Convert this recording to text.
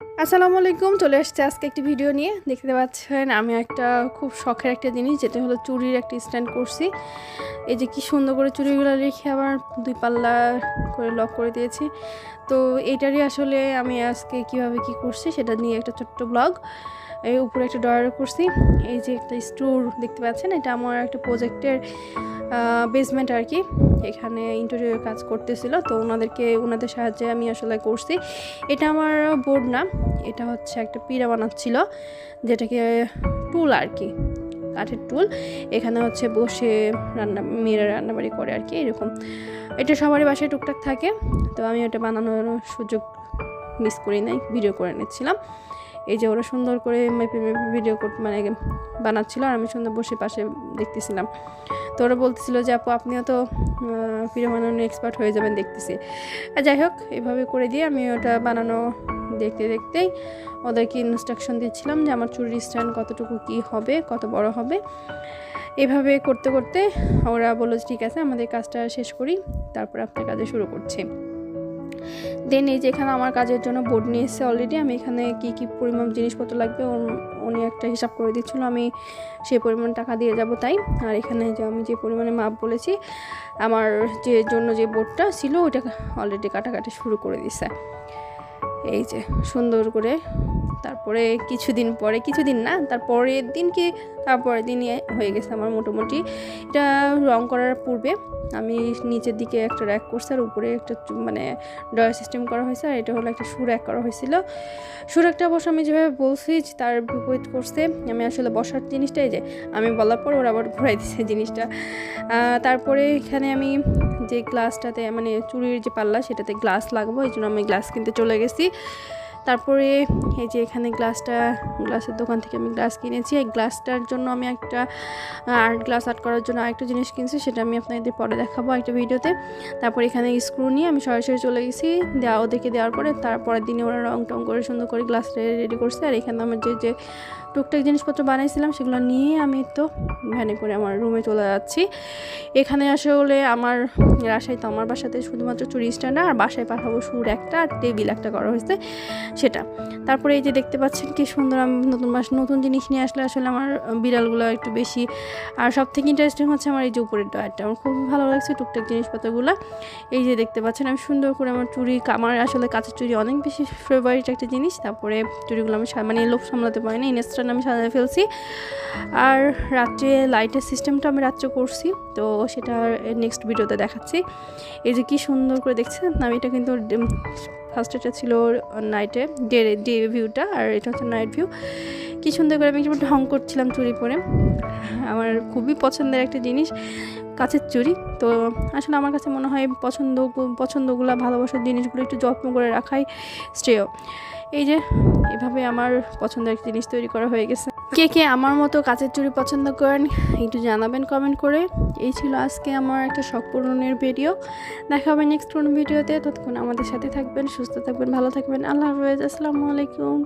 আসসালামু আলাইকুম, চলে আসছে আজকে একটি ভিডিও নিয়ে। দেখতে পাচ্ছেন, আমি একটা খুব শখের একটা জিনিস, যেটা হলো চুরির একটা স্ট্যান্ড করছি। এই যে কি সুন্দর করে চুরিগুলো রেখে আবার দুই পাল্লা করে লক করে দিয়েছি। তো এটারই আসলে আমি আজকে কীভাবে কি করছি, সেটা নিয়ে একটা ছোট্ট ব্লগ। এই উপরে একটা ডয়ার করছি। এই যে একটা স্টোর দেখতে পাচ্ছেন, এটা আমার একটা প্রজেক্টের বেসমেন্ট আর কি। এখানে ইন্টেরিয়র কাজ করতেছিল, তো ওনাদেরকে, ওনাদের সাহায্যে আমি আসলে করছি। এটা আমার বোর্ড না, এটা হচ্ছে একটা পিড়া বানাচ্ছিল, যেটাকে টুল আর কি, কাঠের টুল। এখানে হচ্ছে বসে রান্না, মেয়েরা রান্নাবাড়ি করে আর কি, এরকম। এটা সবারই বাসায় টুকটাক থাকে, তো আমি ওটা বানানোর সুযোগ মিস করি নাই ভিডিও করে নিচ্ছিলাম। এই যে ওরা সুন্দর করে মেপে মেপে ভিডিও মানে বানাচ্ছিল আর আমি সুন্দর বসে পাশে দেখতেছিলাম। তো ওরা বলতেছিল যে, আপু, আপনিও তো ভিডিও বানানো এক্সপার্ট হয়ে যাবেন দেখতেছি। আর যাই হোক, এভাবে করে দিয়ে আমি ওটা বানানো দেখতে দেখতেই ওদেরকে ইনস্ট্রাকশন দিচ্ছিলাম যে, আমার চুরির স্ট্যান্ড কতটুকু কি হবে, কত বড় হবে? এভাবে করতে করতে ওরা বলল ঠিক আছে, আমাদের কাজটা শেষ করি, তারপর আপনার কাজে শুরু করছি। দেন এই যে এখানে আমার কাজের জন্য বোর্ড নিয়ে এসেছে অলরেডি আমি এখানে কি কি পরিমাণ জিনিসপত্র লাগবে উনি একটা হিসাব করে দিচ্ছিল, আমি সেই পরিমাণ টাকা দিয়ে যাব তাই। আর এখানে যে আমি যে পরিমাণে মাপ বলেছি, আমার যে জন্য যে বোর্ডটা ছিল, ওইটা অলরেডি কাটাকাটি শুরু করে দিছে। এই যে সুন্দর করে তারপরে কিছুদিন পরে, কিছুদিন না, তারপরের দিন কি, তারপরের দিনই হয়ে গেছে আমার মোটামুটি। এটা রং করার পূর্বে আমি নিচের দিকে একটা র্যাক করছি আর উপরে একটা মানে ডয়ার সিস্টেম করা হয়েছে আর এটা হলো একটা সুর র্যাক করা হয়েছিল। সুর একটা অবশ্য আমি যেভাবে বলছি, তার বিপরীত করছে, আমি আসলে বসার জিনিসটাই যে, আমি বলার পর ওরা আবার ঘুরাই দিচ্ছে জিনিসটা। তারপরে এখানে আমি যে গ্লাসটাতে মানে চুরির যে পাল্লা, সেটাতে গ্লাস লাগবো, এই জন্য আমি গ্লাস কিনতে চলে গেছি। তারপরে এই যে এখানে গ্লাসটা, গ্লাসের দোকান থেকে আমি গ্লাস কিনেছি। এই গ্লাসটার জন্য আমি একটা আর্ট গ্লাস আর্ট করার জন্য আরেকটা জিনিস কিনছি, সেটা আমি আপনাদের পরে দেখাবো একটা ভিডিওতে। তারপর এখানে স্ক্রু নিয়ে আমি সরাসরি চলে গেছি দেওয়া ওদেরকে দেওয়ার পরে তারপরের দিনে ওরা রং টং করে সুন্দর করে গ্লাসটা রেডি করছে। আর এখানে আমার যে যে টুকটাক জিনিসপত্র বানাইছিলাম, সেগুলো নিয়ে আমি তো ভ্যানে করে আমার রুমে চলে যাচ্ছি। এখানে আসলে আমার রাজশাহী তো আমার বাসাতে শুধুমাত্র চুরি স্ট্যান্ড, আর বাসায় পাঠাবো সুর একটা, আর টেবিল একটা করা হয়েছে সেটা। তারপরে এই যে দেখতে পাচ্ছেন কি সুন্দর, আমি নতুন বাস, নতুন জিনিস নিয়ে আসলে আসলে আমার বিড়ালগুলো একটু বেশি, আর সব থেকে ইন্টারেস্টিং হচ্ছে আমার এই যে উপরের ডয়ারটা আমার খুব ভালো লাগছে টুকটাক জিনিসপত্রগুলো। এই যে দেখতে পাচ্ছেন, আমি সুন্দর করে আমার চুরি, আমার আসলে কাঁচের চুরি অনেক বেশি ফেভারিট একটা জিনিস। তারপরে চুরিগুলো আমি মানে লোভ সামলাতে পারি না ইনস্ট্যান্ট আমি সাজাতে ফেলছি। আর রাত্রে লাইটের সিস্টেমটা আমি রাত্রে করছি, তো সেটা নেক্সট ভিডিওতে দেখাচ্ছি। এই যে কী সুন্দর করে দেখছেন? আমি এটা কিন্তু ফার্স্ট এটা ছিল নাইটে ডে ডে ভিউটা আর এটা হচ্ছে নাইট ভিউ কী সুন্দর করে আমি একটু ঢং করছিলাম চুরি পরে। আমার খুবই পছন্দের একটা জিনিস কাছের চুরি। তো আসলে আমার কাছে মনে হয় পছন্দ, পছন্দগুলো, ভালোবাসার জিনিসগুলো একটু যত্ন করে রাখাই শ্রেয়। এই যে, এভাবে আমার পছন্দের একটা জিনিস তৈরি করা হয়ে গেছে। কে কে আমার মতো কাচের চুড়ি পছন্দ করেন, একটু জানাবেন কমেন্ট করে। এই ছিল আজকে আমার একটা শখ পূরণের ভিডিও দেখা হবে নেক্সট কোনো ভিডিওতে ততক্ষণ আমাদের সাথে থাকবেন, সুস্থ থাকবেন, ভালো থাকবেন। আল্লাহ হাফেজ। আসসালামু আলাইকুম।